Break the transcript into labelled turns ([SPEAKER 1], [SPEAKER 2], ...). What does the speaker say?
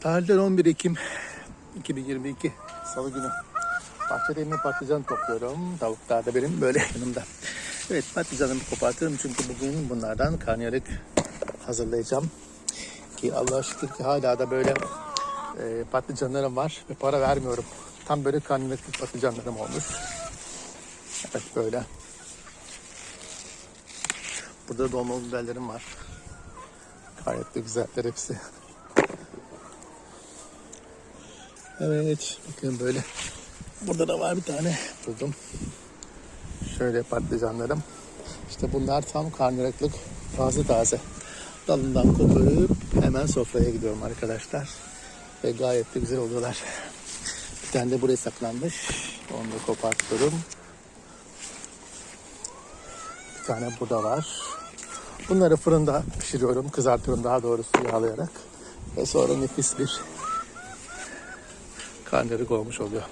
[SPEAKER 1] Tarihler 11 Ekim 2022 Salı günü. Bahçede yine patlıcan topluyorum. Tavuklar da benim böyle yanımda. Evet patlıcanımı kopartıyorum çünkü bugün bunlardan karnıyarık hazırlayacağım. Ki Allah'a şükür ki hala da böyle e, patlıcanlarım var ve para vermiyorum. Tam böyle karnıyarıklı patlıcanlarım olmuş. Evet böyle. Burada dolma biberlerim var. Gayet de güzeller hepsi. Evet, bakın böyle. Burada da var bir tane buldum. Şöyle patlıcanlarım. İşte bunlar tam karnıyarıklık taze taze. Dalından koparıp hemen sofraya gidiyorum arkadaşlar. Ve gayet de güzel oluyorlar. Bir tane de buraya saklanmış. Onu da kopartıyorum. Bir tane burada var. Bunları fırında pişiriyorum, kızartıyorum daha doğrusu yağlayarak. Ve sonra nefis bir karnıyarık olmuş oluyor.